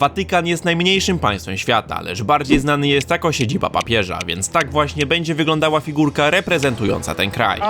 Watykan jest najmniejszym państwem świata, lecz bardziej znany jest jako siedziba papieża, więc tak właśnie będzie wyglądała figurka reprezentująca ten kraj.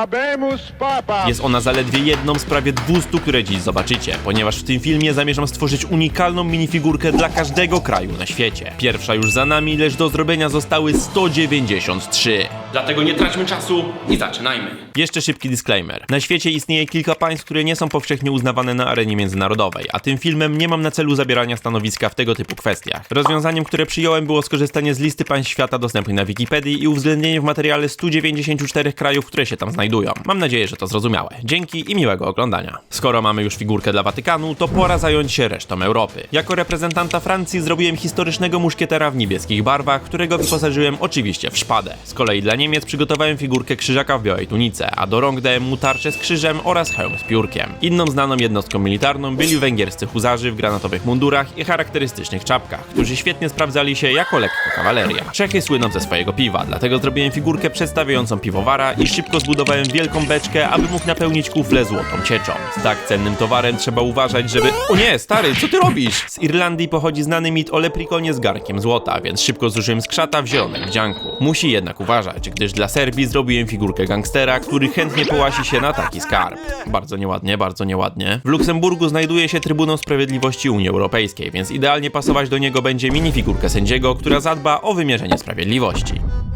Jest ona zaledwie jedną z prawie 200, które dziś zobaczycie, ponieważ w tym filmie zamierzam stworzyć unikalną minifigurkę dla każdego kraju na świecie. Pierwsza już za nami, lecz do zrobienia zostały 193. Dlatego nie traćmy czasu i zaczynajmy. Jeszcze szybki disclaimer. Na świecie istnieje kilka państw, które nie są powszechnie uznawane na arenie międzynarodowej, a tym filmem nie mam na celu zabierania stanowiska w tego typu kwestiach. Rozwiązaniem, które przyjąłem było skorzystanie z listy państw świata dostępnej na Wikipedii i uwzględnienie w materiale 194 krajów, które się tam znajdują. Mam nadzieję, że to zrozumiałe. Dzięki i miłego oglądania. Skoro mamy już figurkę dla Watykanu, to pora zająć się resztą Europy. Jako reprezentanta Francji zrobiłem historycznego muszkietera w niebieskich barwach, którego wyposażyłem oczywiście w szpadę. Z kolei dla Niemiec przygotowałem figurkę krzyżaka w białej tunice, a do rąk dałem mu tarczę z krzyżem oraz hełm z piórkiem. Inną znaną jednostką militarną byli węgierscy huzarzy w granatowych mundurach i charakterystycznych czapkach, którzy świetnie sprawdzali się jako lekka kawaleria. Czechy słyną ze swojego piwa, dlatego zrobiłem figurkę przedstawiającą piwowara i szybko zbudowałem wielką beczkę, aby mógł napełnić kufle złotą cieczą. Z tak cennym towarem trzeba uważać, żeby... O nie, stary, co ty robisz? Z Irlandii pochodzi znany mit o leprikonie z garnkiem złota, więc szybko zużyłem skrzata w zielonym wdzianku. Musi jednak uważać, gdyż dla Serbii zrobiłem figurkę gangstera, który chętnie połasi się na taki skarb. Bardzo nieładnie, bardzo nieładnie. W Luksemburgu znajduje się Trybunał Sprawiedliwości Unii Europejskiej, więc idealnie pasować do niego będzie minifigurkę sędziego, która zadba o wymierzenie sprawiedliwości.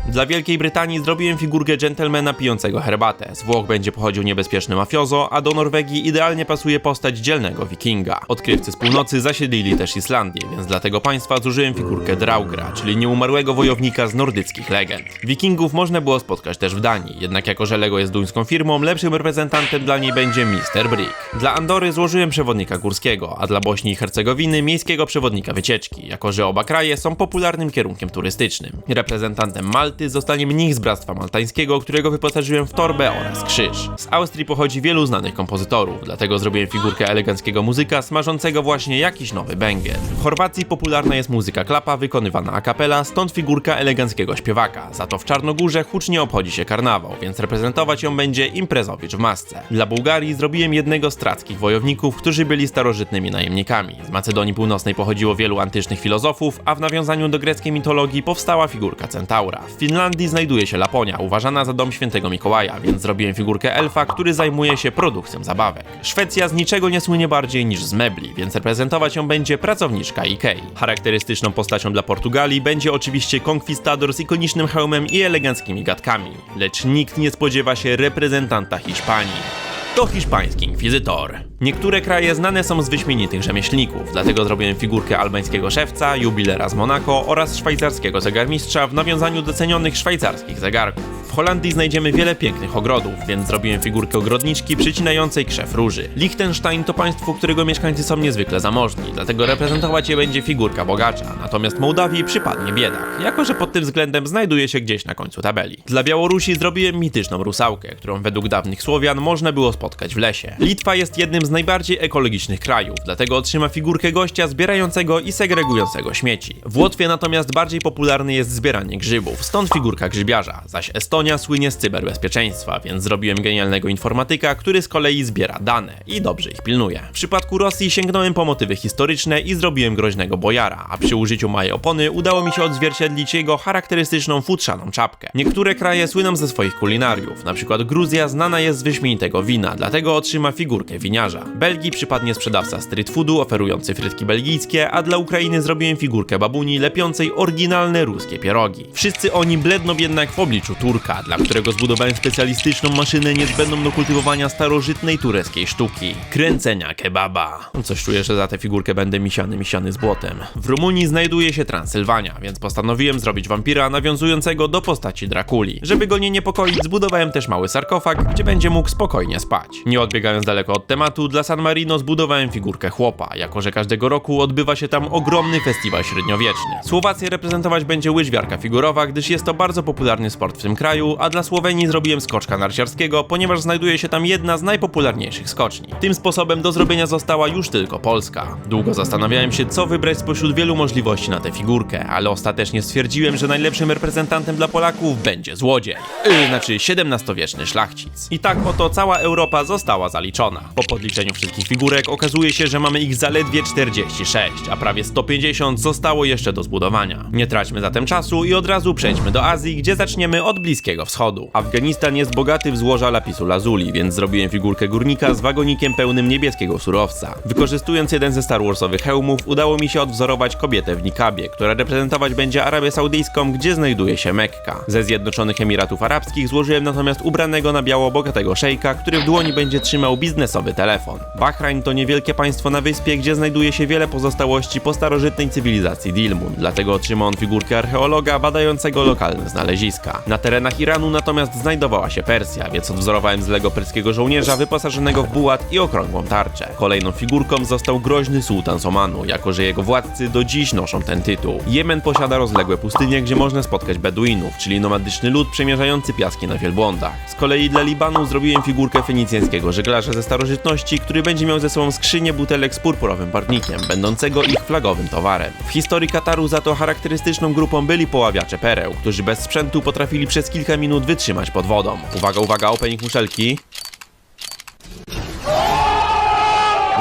Dla Wielkiej Brytanii zrobiłem figurkę gentlemana pijącego herbatę. Z Włoch będzie pochodził niebezpieczny mafiozo, a do Norwegii idealnie pasuje postać dzielnego wikinga. Odkrywcy z północy zasiedlili też Islandię, więc dla tego państwa zużyłem figurkę Draugra, czyli nieumarłego wojownika z nordyckich legend. Wikingów można było spotkać też w Danii, jednak jako że Lego jest duńską firmą, lepszym reprezentantem dla niej będzie Mr. Brick. Dla Andory złożyłem przewodnika górskiego, a dla Bośni i Hercegowiny miejskiego przewodnika wycieczki, jako że oba kraje są popularnym kierunkiem turystycznym. Reprezentantem Malty zostanie mnich z Bractwa Maltańskiego, którego wyposażyłem w torbę oraz krzyż. Z Austrii pochodzi wielu znanych kompozytorów, dlatego zrobiłem figurkę eleganckiego muzyka smażącego właśnie jakiś nowy bęgiel. W Chorwacji popularna jest muzyka klapa wykonywana a cappella, stąd figurka eleganckiego śpiewaka. Za to w Czarnogórze hucznie obchodzi się karnawał, więc reprezentować ją będzie imprezowicz w masce. Dla Bułgarii zrobiłem jednego z trackich wojowników, którzy byli starożytnymi najemnikami. Z Macedonii Północnej pochodziło wielu antycznych filozofów, a w nawiązaniu do greckiej mitologii powstała figurka centaura. Finlandii znajduje się Laponia, uważana za dom świętego Mikołaja, więc zrobiłem figurkę elfa, który zajmuje się produkcją zabawek. Szwecja z niczego nie słynie bardziej niż z mebli, więc reprezentować ją będzie pracowniczka Ikei. Charakterystyczną postacią dla Portugalii będzie oczywiście konkwistador z ikonicznym hełmem i eleganckimi gadkami, lecz nikt nie spodziewa się reprezentanta Hiszpanii to hiszpański inkwizytor. Niektóre kraje znane są z wyśmienitych rzemieślników, dlatego zrobiłem figurkę albańskiego szewca, jubilera z Monako oraz szwajcarskiego zegarmistrza w nawiązaniu do cenionych szwajcarskich zegarków. W Holandii znajdziemy wiele pięknych ogrodów, więc zrobiłem figurkę ogrodniczki przycinającej krzew róży. Liechtenstein to państwo, którego mieszkańcy są niezwykle zamożni, dlatego reprezentować je będzie figurka bogacza, natomiast Mołdawii przypadnie biedak, jako że pod tym względem znajduje się gdzieś na końcu tabeli. Dla Białorusi zrobiłem mityczną rusałkę, którą według dawnych Słowian można było spotkać w lesie. Litwa jest jednym z najbardziej ekologicznych krajów, dlatego otrzyma figurkę gościa zbierającego i segregującego śmieci. W Łotwie natomiast bardziej popularne jest zbieranie grzybów, stąd figurka grzybiarza, zaś Estonia słynie z cyberbezpieczeństwa, więc zrobiłem genialnego informatyka, który z kolei zbiera dane i dobrze ich pilnuje. W przypadku Rosji sięgnąłem po motywy historyczne i zrobiłem groźnego bojara, a przy użyciu mojej opony udało mi się odzwierciedlić jego charakterystyczną futrzaną czapkę. Niektóre kraje słyną ze swoich kulinariów, na przykład Gruzja znana jest z wyśmienitego wina, dlatego otrzyma figurkę winiarza. Belgii przypadnie sprzedawca street foodu oferujący frytki belgijskie, a dla Ukrainy zrobiłem figurkę babuni lepiącej oryginalne ruskie pierogi. Wszyscy oni bledną jednak w obliczu Turka, dla którego zbudowałem specjalistyczną maszynę niezbędną do kultywowania starożytnej tureckiej sztuki kręcenia kebaba. Coś czuję, że za tę figurkę będę misiany misiany z błotem. W Rumunii znajduje się Transylwania, więc postanowiłem zrobić wampira nawiązującego do postaci Drakuli. Żeby go nie niepokoić, zbudowałem też mały sarkofag, gdzie będzie mógł spokojnie spać. Nie odbiegając daleko od tematu, dla San Marino zbudowałem figurkę chłopa, jako że każdego roku odbywa się tam ogromny festiwal średniowieczny. Słowację reprezentować będzie łyżwiarka figurowa, gdyż jest to bardzo popularny sport w tym kraju a dla Słowenii zrobiłem skoczka narciarskiego, ponieważ znajduje się tam jedna z najpopularniejszych skoczni. Tym sposobem do zrobienia została już tylko Polska. Długo zastanawiałem się, co wybrać spośród wielu możliwości na tę figurkę, ale ostatecznie stwierdziłem, że najlepszym reprezentantem dla Polaków będzie złodziej. Yy, znaczy XVII-wieczny szlachcic. I tak oto cała Europa została zaliczona. Po podliczeniu wszystkich figurek okazuje się, że mamy ich zaledwie 46, a prawie 150 zostało jeszcze do zbudowania. Nie traćmy zatem czasu i od razu przejdźmy do Azji, gdzie zaczniemy od Bliskiego Wschodu. Afganistan jest bogaty w złoża lapisu lazuli, więc zrobiłem figurkę górnika z wagonikiem pełnym niebieskiego surowca. Wykorzystując jeden ze Star Warsowych hełmów, udało mi się odwzorować kobietę w nikabie, która reprezentować będzie Arabię Saudyjską, gdzie znajduje się Mekka. Ze Zjednoczonych Emiratów Arabskich złożyłem natomiast ubranego na biało bogatego szejka, który w dłoni będzie trzymał biznesowy telefon. Bahrain to niewielkie państwo na wyspie, gdzie znajduje się wiele pozostałości po starożytnej cywilizacji Dilmun, dlatego otrzymał on figurkę archeologa badającego lokalne znaleziska. Na terenach Iranu natomiast znajdowała się Persja, więc odwzorowałem z Lego perskiego żołnierza wyposażonego w bułat i okrągłą tarczę. Kolejną figurką został groźny sułtan z Omanu, jako że jego władcy do dziś noszą ten tytuł. Jemen posiada rozległe pustynie, gdzie można spotkać Beduinów, czyli nomadyczny lud przemierzający piaski na wielbłądach. Z kolei dla Libanu zrobiłem figurkę fenicjańskiego żeglarza ze starożytności, który będzie miał ze sobą skrzynię butelek z purpurowym barwnikiem, będącego ich flagowym towarem. W historii Kataru za to charakterystyczną grupą byli poławiacze pereł, którzy bez sprzętu potrafili przez kilka minut wytrzymać pod wodą. Uwaga, uwaga, opening muszelki.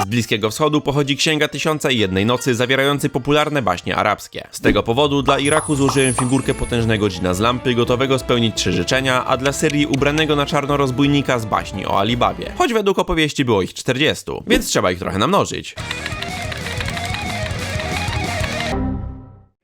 Z Bliskiego Wschodu pochodzi Księga Tysiąca i Jednej Nocy zawierający popularne baśnie arabskie. Z tego powodu dla Iraku złożyłem figurkę potężnego dżina z lampy gotowego spełnić trzy życzenia, a dla Syrii ubranego na czarno rozbójnika z baśni o Alibabie. Choć według opowieści było ich 40, więc trzeba ich trochę namnożyć.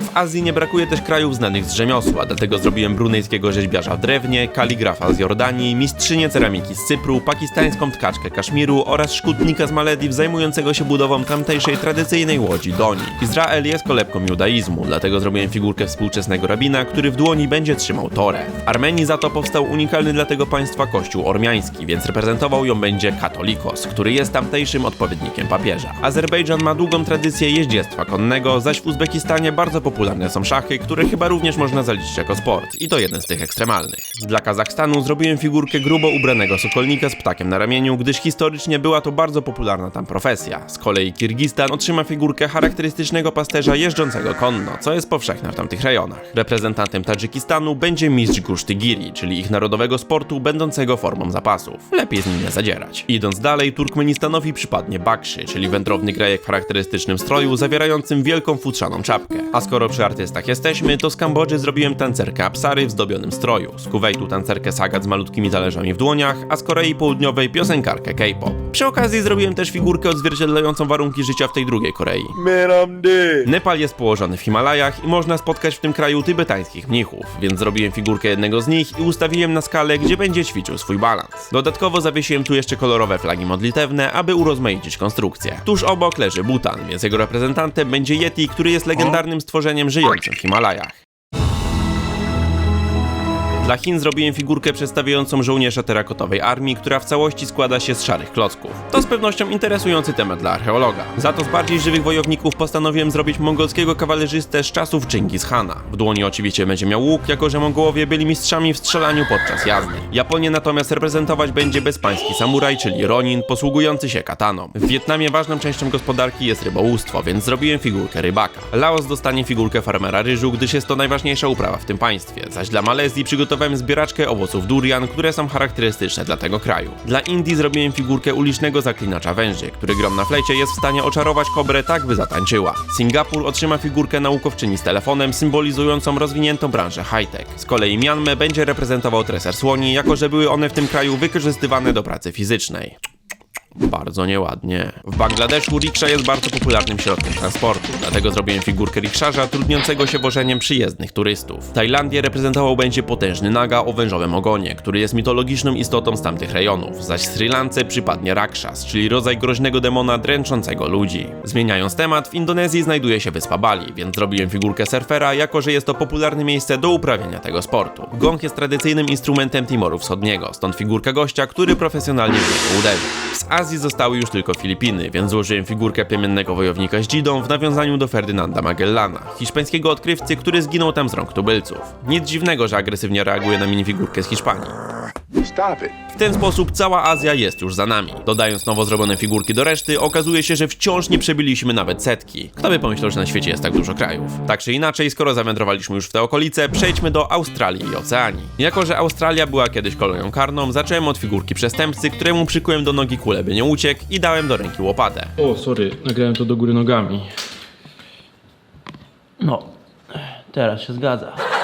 W Azji nie brakuje też krajów znanych z rzemiosła, dlatego zrobiłem brunejskiego rzeźbiarza w drewnie, kaligrafa z Jordanii, mistrzynię ceramiki z Cypru, pakistańską tkaczkę Kaszmiru oraz szkutnika z Malediw zajmującego się budową tamtejszej tradycyjnej łodzi Doni. Izrael jest kolebką judaizmu, dlatego zrobiłem figurkę współczesnego rabina, który w dłoni będzie trzymał Torę. W Armenii za to powstał unikalny dla tego państwa kościół ormiański, więc reprezentował ją będzie katolikos, który jest tamtejszym odpowiednikiem papieża. Azerbejdżan ma długą tradycję jeździectwa konnego, zaś w Uzbekistanie bardzo popularne są szachy, które chyba również można zaliczyć jako sport i to jeden z tych ekstremalnych. Dla Kazachstanu zrobiłem figurkę grubo ubranego sokolnika z ptakiem na ramieniu, gdyż historycznie była to bardzo popularna tam profesja. Z kolei Kirgistan otrzyma figurkę charakterystycznego pasterza jeżdżącego konno, co jest powszechne w tamtych rejonach. Reprezentantem Tadżykistanu będzie mistrz Gusztygiri, czyli ich narodowego sportu będącego formą zapasów. Lepiej z nim nie zadzierać. Idąc dalej, Turkmenistanowi przypadnie Bakszy, czyli wędrowny grajek w charakterystycznym stroju zawierającym wielką futrzaną czapkę. A skoro przy artystach jesteśmy, to z Kambodży zrobiłem tancerkę Apsary w zdobionym stroju, z Kuwejtu tancerkę Sagat z malutkimi talerzami w dłoniach, a z Korei Południowej piosenkarkę K-pop. Przy okazji zrobiłem też figurkę odzwierciedlającą warunki życia w tej drugiej Korei. Nepal jest położony w Himalajach i można spotkać w tym kraju tybetańskich mnichów, więc zrobiłem figurkę jednego z nich i ustawiłem na skalę, gdzie będzie ćwiczył swój balans. Dodatkowo zawiesiłem tu jeszcze kolorowe flagi modlitewne, aby urozmaicić konstrukcję. Tuż obok leży Butan, więc jego reprezentantem będzie Yeti, który jest legendarnym stworzeniem żyjącym w Himalajach. Dla Chin zrobiłem figurkę przedstawiającą żołnierza terakotowej armii, która w całości składa się z szarych klocków. To z pewnością interesujący temat dla archeologa. Za to z bardziej żywych wojowników postanowiłem zrobić mongolskiego kawalerzystę z czasów Chingis Khana. W dłoni oczywiście będzie miał łuk, jako że Mongołowie byli mistrzami w strzelaniu podczas jazdy. Japonię natomiast reprezentować będzie bezpański samuraj, czyli Ronin, posługujący się kataną. W Wietnamie ważną częścią gospodarki jest rybołówstwo, więc zrobiłem figurkę rybaka. Laos dostanie figurkę farmera ryżu, gdyż jest to najważniejsza uprawa w tym państwie, zaś dla Malezji przygotowałem zbieraczkę owoców durian, które są charakterystyczne dla tego kraju. Dla Indii zrobiłem figurkę ulicznego zaklinacza węży, który grom na flecie jest w stanie oczarować kobrę tak, by zatańczyła. Singapur otrzyma figurkę naukowczyni z telefonem, symbolizującą rozwiniętą branżę high-tech. Z kolei Myanmę będzie reprezentował treser słoni, jako że były one w tym kraju wykorzystywane do pracy fizycznej. Bardzo nieładnie. W Bangladeszu riksza jest bardzo popularnym środkiem transportu, dlatego zrobiłem figurkę rikszarza trudniącego się wożeniem przyjezdnych turystów. Tajlandię reprezentował będzie potężny naga o wężowym ogonie, który jest mitologiczną istotą z tamtych rejonów, zaś Sri Lance przypadnie Rakshas, czyli rodzaj groźnego demona dręczącego ludzi. Zmieniając temat, w Indonezji znajduje się wyspa Bali, więc zrobiłem figurkę surfera, jako że jest to popularne miejsce do uprawiania tego sportu. Gong jest tradycyjnym instrumentem Timoru Wschodniego, stąd figurka gościa, który profesjonalnie w niego. Z Azji Azji zostały już tylko Filipiny, więc złożyłem figurkę plemiennego wojownika z Dzidą w nawiązaniu do Ferdynanda Magellana, hiszpańskiego odkrywcy, który zginął tam z rąk tubylców. Nic dziwnego, że agresywnie reaguje na minifigurkę z Hiszpanii. W ten sposób cała Azja jest już za nami. Dodając nowo zrobione figurki do reszty, okazuje się, że wciąż nie przebiliśmy nawet setki. Kto by pomyślał, że na świecie jest tak dużo krajów? Tak czy inaczej, skoro zawędrowaliśmy już w te okolice, przejdźmy do Australii i Oceanii. Jako, że Australia była kiedyś kolonią karną, zacząłem od figurki przestępcy, któremu przykułem do nogi kulę, by nie uciekł i dałem do ręki łopatę. O, sorry, nagrałem to do góry nogami. No, teraz się zgadza.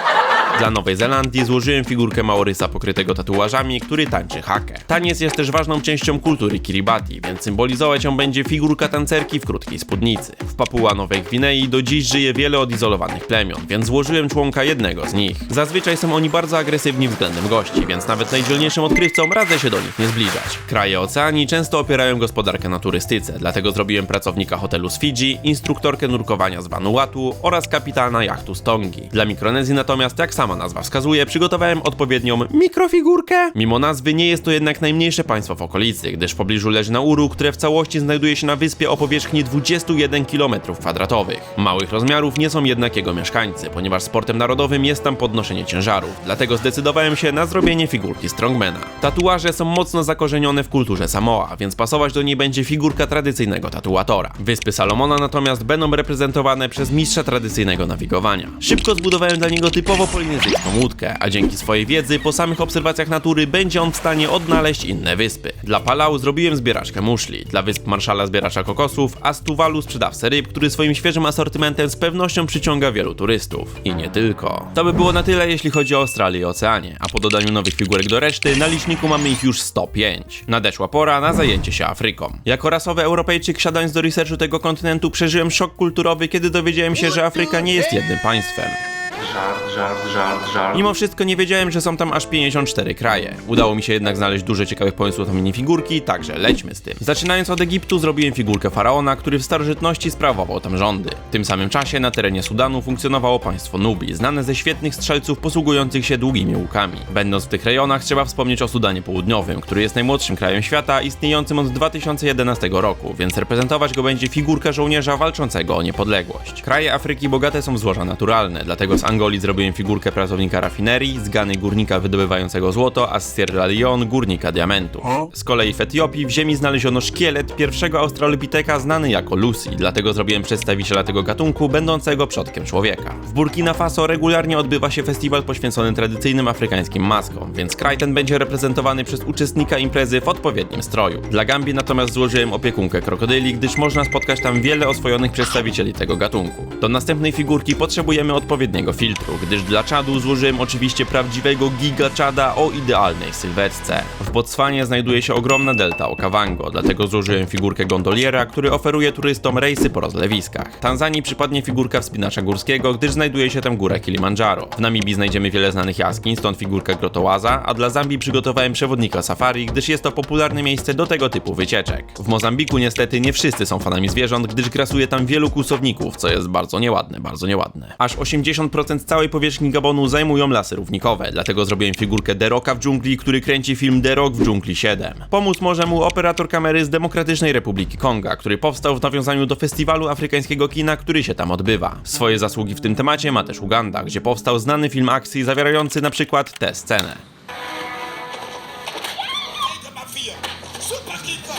Dla Nowej Zelandii złożyłem figurkę Maorysa pokrytego tatuażami, który tańczy hakę. Taniec jest też ważną częścią kultury Kiribati, więc symbolizować ją będzie figurka tancerki w krótkiej spódnicy. W Papua Nowej Gwinei do dziś żyje wiele odizolowanych plemion, więc złożyłem członka jednego z nich. Zazwyczaj są oni bardzo agresywni względem gości, więc nawet najdzielniejszym odkrywcom radzę się do nich nie zbliżać. Kraje Oceanii często opierają gospodarkę na turystyce, dlatego zrobiłem pracownika hotelu z Fidżi, instruktorkę nurkowania z Vanuatu oraz kapitana jachtu z Tongi. Dla Mikronezji natomiast, jak sama nazwa wskazuje, przygotowałem odpowiednią mikrofigurkę. Mimo nazwy nie jest to jednak najmniejsze państwo w okolicy, gdyż w pobliżu leży Nauru, które w całości znajduje się na wyspie o powierzchni 21 km2. Małych rozmiarów nie są jednak jego mieszkańcy, ponieważ sportem narodowym jest tam podnoszenie ciężarów, dlatego zdecydowałem się na zrobienie figurki Strongmana. Tatuaże są mocno zakorzenione w kulturze Samoa, więc pasować do niej będzie figurka tradycyjnego tatuatora. Wyspy Salomona natomiast będą reprezentowane przez mistrza tradycyjnego nawigowania. Szybko zbudowałem dla niego typowo polinezyjską łódkę, a dzięki swojej wiedzy po samych obserwacjach natury będzie on w stanie odnaleźć inne wyspy. Dla Palau zrobiłem zbieraczkę muszli, dla wysp Marszala zbieracza kokosów, a z Tuwalu sprzedawcę ryb, który swoim świeżym asortymentem z pewnością przyciąga wielu turystów. I nie tylko. To by było na tyle, jeśli chodzi o Australię i Oceanie, a po dodaniu nowych figurek do reszty, na liczniku mamy ich już 105. Nadeszła pora na zajęcie się Afryką. Jako rasowy Europejczyk siadając do researchu tego kontynentu przeżyłem szok kulturowy, kiedy dowiedziałem się, że Afryka nie jest jednym państwem. Żart, żart, żart, żart. Mimo wszystko nie wiedziałem, że są tam aż 54 kraje. Udało mi się jednak znaleźć dużo ciekawych pomysłów na minifigurki, także lećmy z tym. Zaczynając od Egiptu zrobiłem figurkę faraona, który w starożytności sprawował tam rządy. W tym samym czasie na terenie Sudanu funkcjonowało państwo Nubi, znane ze świetnych strzelców posługujących się długimi łukami. Będąc w tych rejonach trzeba wspomnieć o Sudanie Południowym, który jest najmłodszym krajem świata, istniejącym od 2011 roku, więc reprezentować go będzie figurka żołnierza walczącego o niepodległość. Kraje Afryki bogate są w złoża naturalne, dlatego z Angolii zrobiłem figurkę pracownika rafinerii, z Gany górnika wydobywającego złoto, a z Sierra Leone górnika diamentu. Z kolei w Etiopii w ziemi znaleziono szkielet pierwszego australopiteka znany jako Lucy, dlatego zrobiłem przedstawiciela tego gatunku, będącego przodkiem człowieka. W Burkina Faso regularnie odbywa się festiwal poświęcony tradycyjnym afrykańskim maskom, więc kraj ten będzie reprezentowany przez uczestnika imprezy w odpowiednim stroju. Dla Gambii natomiast złożyłem opiekunkę krokodyli, gdyż można spotkać tam wiele oswojonych przedstawicieli tego gatunku. Do następnej figurki potrzebujemy odpowiedniego filtru, gdyż dla czadu złożyłem oczywiście prawdziwego giga czada o idealnej sylwetce. W Botswanie znajduje się ogromna delta Okavango, dlatego złożyłem figurkę gondoliera, który oferuje turystom rejsy po rozlewiskach. Tanzanii przypadnie figurka wspinacza górskiego, gdyż znajduje się tam góra Kilimandżaro. W Namibii znajdziemy wiele znanych jaskiń, stąd figurka grotołaza, a dla Zambii przygotowałem przewodnika safari, gdyż jest to popularne miejsce do tego typu wycieczek. W Mozambiku niestety nie wszyscy są fanami zwierząt, gdyż grasuje tam wielu kłusowników, co jest bardzo nieładne, bardzo nieładne. Aż 80% całej powierzchni Gabonu zajmują lasy równikowe, dlatego zrobiłem figurkę Deroka w dżungli, który kręci film Derok w dżungli 7. Pomóc może mu operator kamery z Demokratycznej Republiki Konga, który powstał w nawiązaniu do festiwalu afrykańskiego kina, który się tam odbywa. Swoje zasługi w tym temacie ma też Uganda, gdzie powstał znany film akcji zawierający na przykład tę scenę.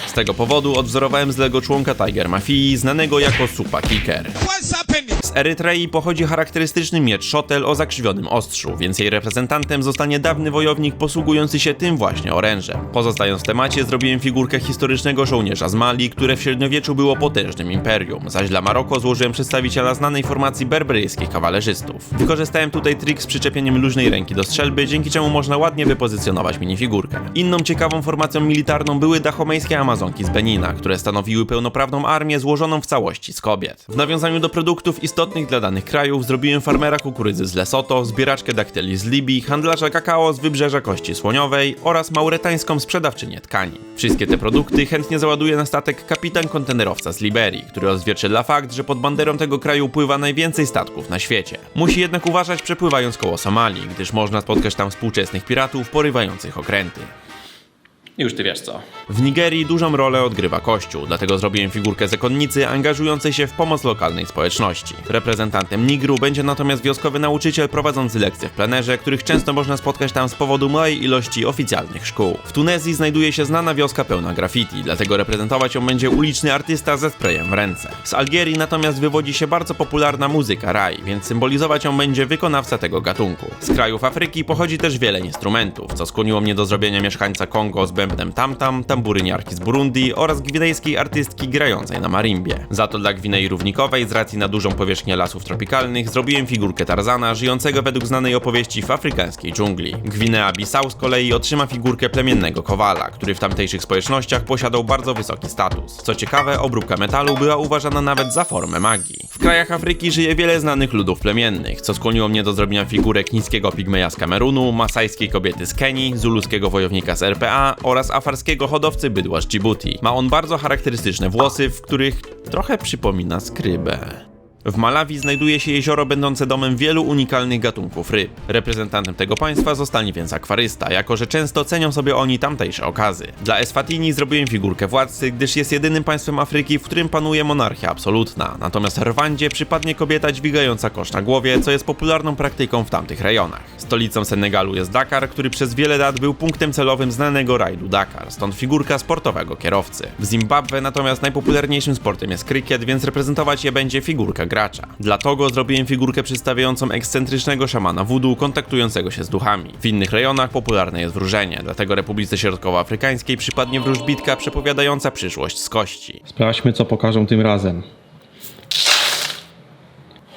Z tego powodu odwzorowałem z Lego członka Tiger Mafii, znanego jako Supa Kicker. Erytrei pochodzi charakterystyczny miecz szotel o zakrzywionym ostrzu, więc jej reprezentantem zostanie dawny wojownik posługujący się tym właśnie orężem. Pozostając w temacie, zrobiłem figurkę historycznego żołnierza z Mali, które w średniowieczu było potężnym imperium, zaś dla Maroko złożyłem przedstawiciela znanej formacji berberyjskich kawalerzystów. Wykorzystałem tutaj trik z przyczepieniem luźnej ręki do strzelby, dzięki czemu można ładnie wypozycjonować minifigurkę. Inną ciekawą formacją militarną były dachomejskie Amazonki z Benina, które stanowiły pełnoprawną armię złożoną w całości z kobiet. W nawiązaniu do produktów istotnych dla danych krajów zrobiłem farmera kukurydzy z Lesoto, zbieraczkę daktyli z Libii, handlarza kakao z wybrzeża Kości Słoniowej oraz mauretańską sprzedawczynię tkanin. Wszystkie te produkty chętnie załaduje na statek kapitan kontenerowca z Liberii, który odzwierciedla fakt, że pod banderą tego kraju pływa najwięcej statków na świecie. Musi jednak uważać przepływając koło Somalii, gdyż można spotkać tam współczesnych piratów porywających okręty. Już ty wiesz co. W Nigerii dużą rolę odgrywa Kościół, dlatego zrobiłem figurkę zakonnicy angażującej się w pomoc lokalnej społeczności. Reprezentantem Nigru będzie natomiast wioskowy nauczyciel prowadzący lekcje w plenerze, których często można spotkać tam z powodu małej ilości oficjalnych szkół. W Tunezji znajduje się znana wioska pełna graffiti, dlatego reprezentować ją będzie uliczny artysta ze sprayem w ręce. Z Algierii natomiast wywodzi się bardzo popularna muzyka raj, więc symbolizować ją będzie wykonawca tego gatunku. Z krajów Afryki pochodzi też wiele instrumentów, co skłoniło mnie do zrobienia mieszkańca Kongo z bębnem tamtam, tamburyniarki z Burundi oraz gwinejskiej artystki grającej na marimbie. Za to dla Gwinei Równikowej, z racji na dużą powierzchnię lasów tropikalnych, zrobiłem figurkę Tarzana, żyjącego według znanej opowieści w afrykańskiej dżungli. Gwinea-Bissau z kolei otrzyma figurkę plemiennego kowala, który w tamtejszych społecznościach posiadał bardzo wysoki status. Co ciekawe, obróbka metalu była uważana nawet za formę magii. W krajach Afryki żyje wiele znanych ludów plemiennych, co skłoniło mnie do zrobienia figurek niskiego pigmeja z Kamerunu, masajskiej kobiety z Kenii, zuluskiego wojownika z RPA oraz afarskiego hodowcy bydła z Djibouti. Ma on bardzo charakterystyczne włosy, w których trochę przypomina skrybę. W Malawi znajduje się jezioro będące domem wielu unikalnych gatunków ryb. Reprezentantem tego państwa zostanie więc akwarysta, jako że często cenią sobie oni tamtejsze okazy. Dla Eswatini zrobiłem figurkę władcy, gdyż jest jedynym państwem Afryki, w którym panuje monarchia absolutna. Natomiast Rwandzie przypadnie kobieta dźwigająca kosz na głowie, co jest popularną praktyką w tamtych rejonach. Stolicą Senegalu jest Dakar, który przez wiele lat był punktem celowym znanego rajdu Dakar, stąd figurka sportowego kierowcy. W Zimbabwe natomiast najpopularniejszym sportem jest krykiet, więc reprezentować je będzie figurka gracza. Dla Togo zrobiłem figurkę przedstawiającą ekscentrycznego szamana voodoo kontaktującego się z duchami. W innych rejonach popularne jest wróżenie, dlatego Republice Środkowoafrykańskiej przypadnie wróżbitka przepowiadająca przyszłość z kości. Sprawdźmy co pokażą tym razem.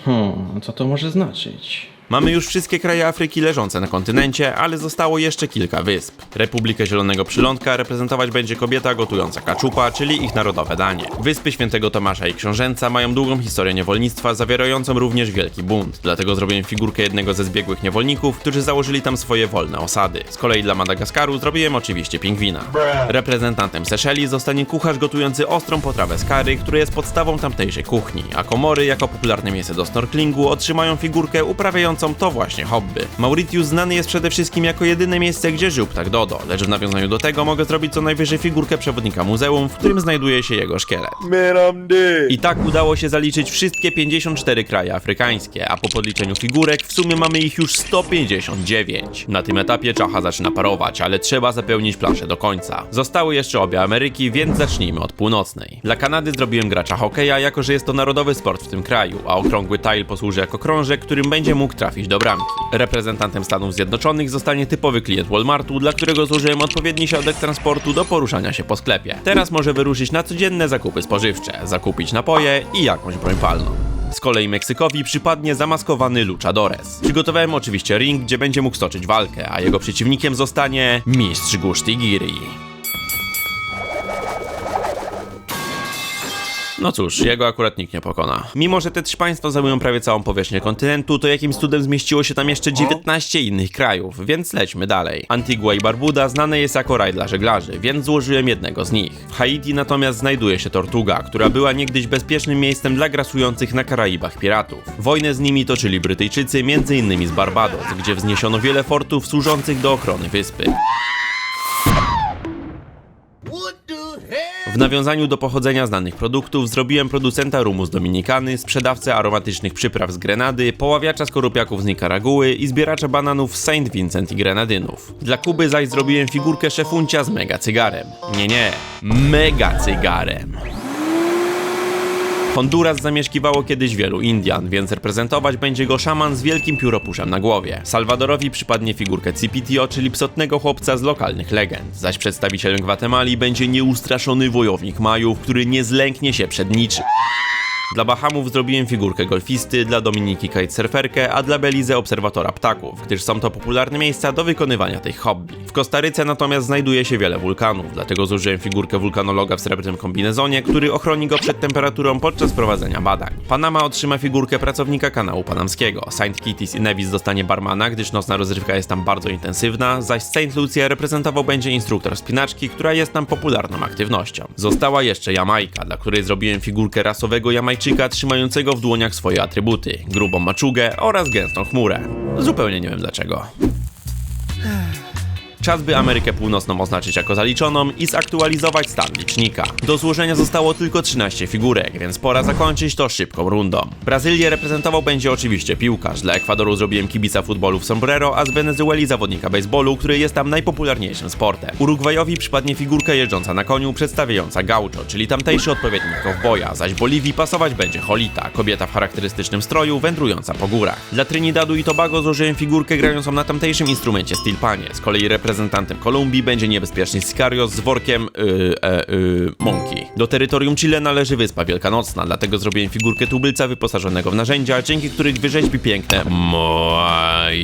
Hmm, co to może znaczyć? Mamy już wszystkie kraje Afryki leżące na kontynencie, ale zostało jeszcze kilka wysp. Republikę Zielonego Przylądka reprezentować będzie kobieta gotująca kaczupa, czyli ich narodowe danie. Wyspy Świętego Tomasza i Książęca mają długą historię niewolnictwa, zawierającą również wielki bunt, dlatego zrobiłem figurkę jednego ze zbiegłych niewolników, którzy założyli tam swoje wolne osady. Z kolei dla Madagaskaru zrobiłem oczywiście pingwina. Reprezentantem Seszeli zostanie kucharz gotujący ostrą potrawę z kary, która jest podstawą tamtejszej kuchni, a komory jako popularne miejsce do snorklingu otrzymają figurkę uprawiającą to właśnie hobby. Mauritius znany jest przede wszystkim jako jedyne miejsce, gdzie żył ptak Dodo, lecz w nawiązaniu do tego mogę zrobić co najwyżej figurkę przewodnika muzeum, w którym znajduje się jego szkielet. I tak udało się zaliczyć wszystkie 54 kraje afrykańskie, a po podliczeniu figurek w sumie mamy ich już 159. Na tym etapie czacha zaczyna parować, ale trzeba zapełnić planszę do końca. Zostały jeszcze obie Ameryki, więc zacznijmy od północnej. Dla Kanady zrobiłem gracza hokeja, jako że jest to narodowy sport w tym kraju, a okrągły tile posłuży jako krążek, którym będzie mógł trafić do bramki. Reprezentantem Stanów Zjednoczonych zostanie typowy klient Walmartu, dla którego zużyłem odpowiedni środek transportu do poruszania się po sklepie. Teraz może wyruszyć na codzienne zakupy spożywcze, zakupić napoje i jakąś broń palną. Z kolei Meksykowi przypadnie zamaskowany Luchadores. Przygotowałem oczywiście ring, gdzie będzie mógł stoczyć walkę, a jego przeciwnikiem zostanie Mistrz Guszty No cóż, jego akurat nikt nie pokona. Mimo, że te trzy państwa zajmują prawie całą powierzchnię kontynentu, to jakimś cudem zmieściło się tam jeszcze 19 innych krajów, więc lećmy dalej. Antigua i Barbuda znane jest jako raj dla żeglarzy, więc złożyłem jednego z nich. W Haiti natomiast znajduje się Tortuga, która była niegdyś bezpiecznym miejscem dla grasujących na Karaibach piratów. Wojnę z nimi toczyli Brytyjczycy, m.in. z Barbados, gdzie wzniesiono wiele fortów służących do ochrony wyspy. W nawiązaniu do pochodzenia znanych produktów zrobiłem producenta rumu z Dominikany, sprzedawcę aromatycznych przypraw z Grenady, poławiacza skorupiaków z Nikaraguły i zbieracza bananów z Saint Vincent i Grenadynów. Dla Kuby zaś zrobiłem figurkę szefuncia z mega cygarem. Nie, nie, mega cygarem. Honduras zamieszkiwało kiedyś wielu Indian, więc reprezentować będzie go szaman z wielkim pióropuszem na głowie. Salwadorowi przypadnie figurkę Cipitio, czyli psotnego chłopca z lokalnych legend, zaś przedstawicielem Gwatemali będzie nieustraszony wojownik Majów, który nie zlęknie się przed niczym. Dla Bahamów zrobiłem figurkę golfisty, dla Dominiki kitesurferkę, a dla Belize obserwatora ptaków, gdyż są to popularne miejsca do wykonywania tych hobby. W Kostaryce natomiast znajduje się wiele wulkanów, dlatego zużyłem figurkę wulkanologa w srebrnym kombinezonie, który ochroni go przed temperaturą podczas prowadzenia badań. Panama otrzyma figurkę pracownika kanału panamskiego, Saint Kitts i Nevis dostanie barmana, gdyż nocna rozrywka jest tam bardzo intensywna, zaś Saint Lucia reprezentował będzie instruktor spinaczki, która jest tam popularną aktywnością. Została jeszcze Jamajka, dla której zrobiłem figurkę rasowego Jamajczyka trzymającego w dłoniach swoje atrybuty, grubą maczugę oraz gęstą chmurę. Zupełnie nie wiem dlaczego. Czas by Amerykę Północną oznaczyć jako zaliczoną i zaktualizować stan licznika. Do złożenia zostało tylko 13 figurek, więc pora zakończyć to szybką rundą. Brazylię reprezentował będzie oczywiście piłkarz. Dla Ekwadoru zrobiłem kibica futbolu w sombrero, a z Wenezueli zawodnika baseballu, który jest tam najpopularniejszym sportem. Urugwajowi przypadnie figurka jeżdżąca na koniu przedstawiająca gaucho, czyli tamtejszy odpowiednik kowboja, zaś Boliwii pasować będzie Holita, kobieta w charakterystycznym stroju wędrująca po górach. Dla Trinidadu i Tobago złożyłem figurkę grającą na tamtejszym instrumencie steel panie. Z kolei reprezentantem Kolumbii będzie niebezpieczny Sicario z workiem yy, e, yy, mąki. Do terytorium Chile należy Wyspa Wielkanocna, dlatego zrobiłem figurkę tubylca wyposażonego w narzędzia, dzięki których wyrzeźbi piękne Moai.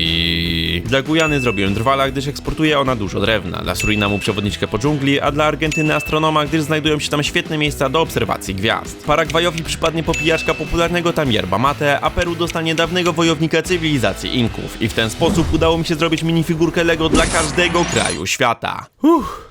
Dla Gujany zrobiłem drwala, gdyż eksportuje ona dużo drewna. Dla Surinamu przewodniczkę po dżungli, a dla Argentyny astronoma, gdyż znajdują się tam świetne miejsca do obserwacji gwiazd. Paragwajowi przypadnie popijaczka popularnego tam yerba mate, a Peru dostanie dawnego wojownika cywilizacji Inków. I w ten sposób udało mi się zrobić minifigurkę Lego dla każdego kraju świata. Uff.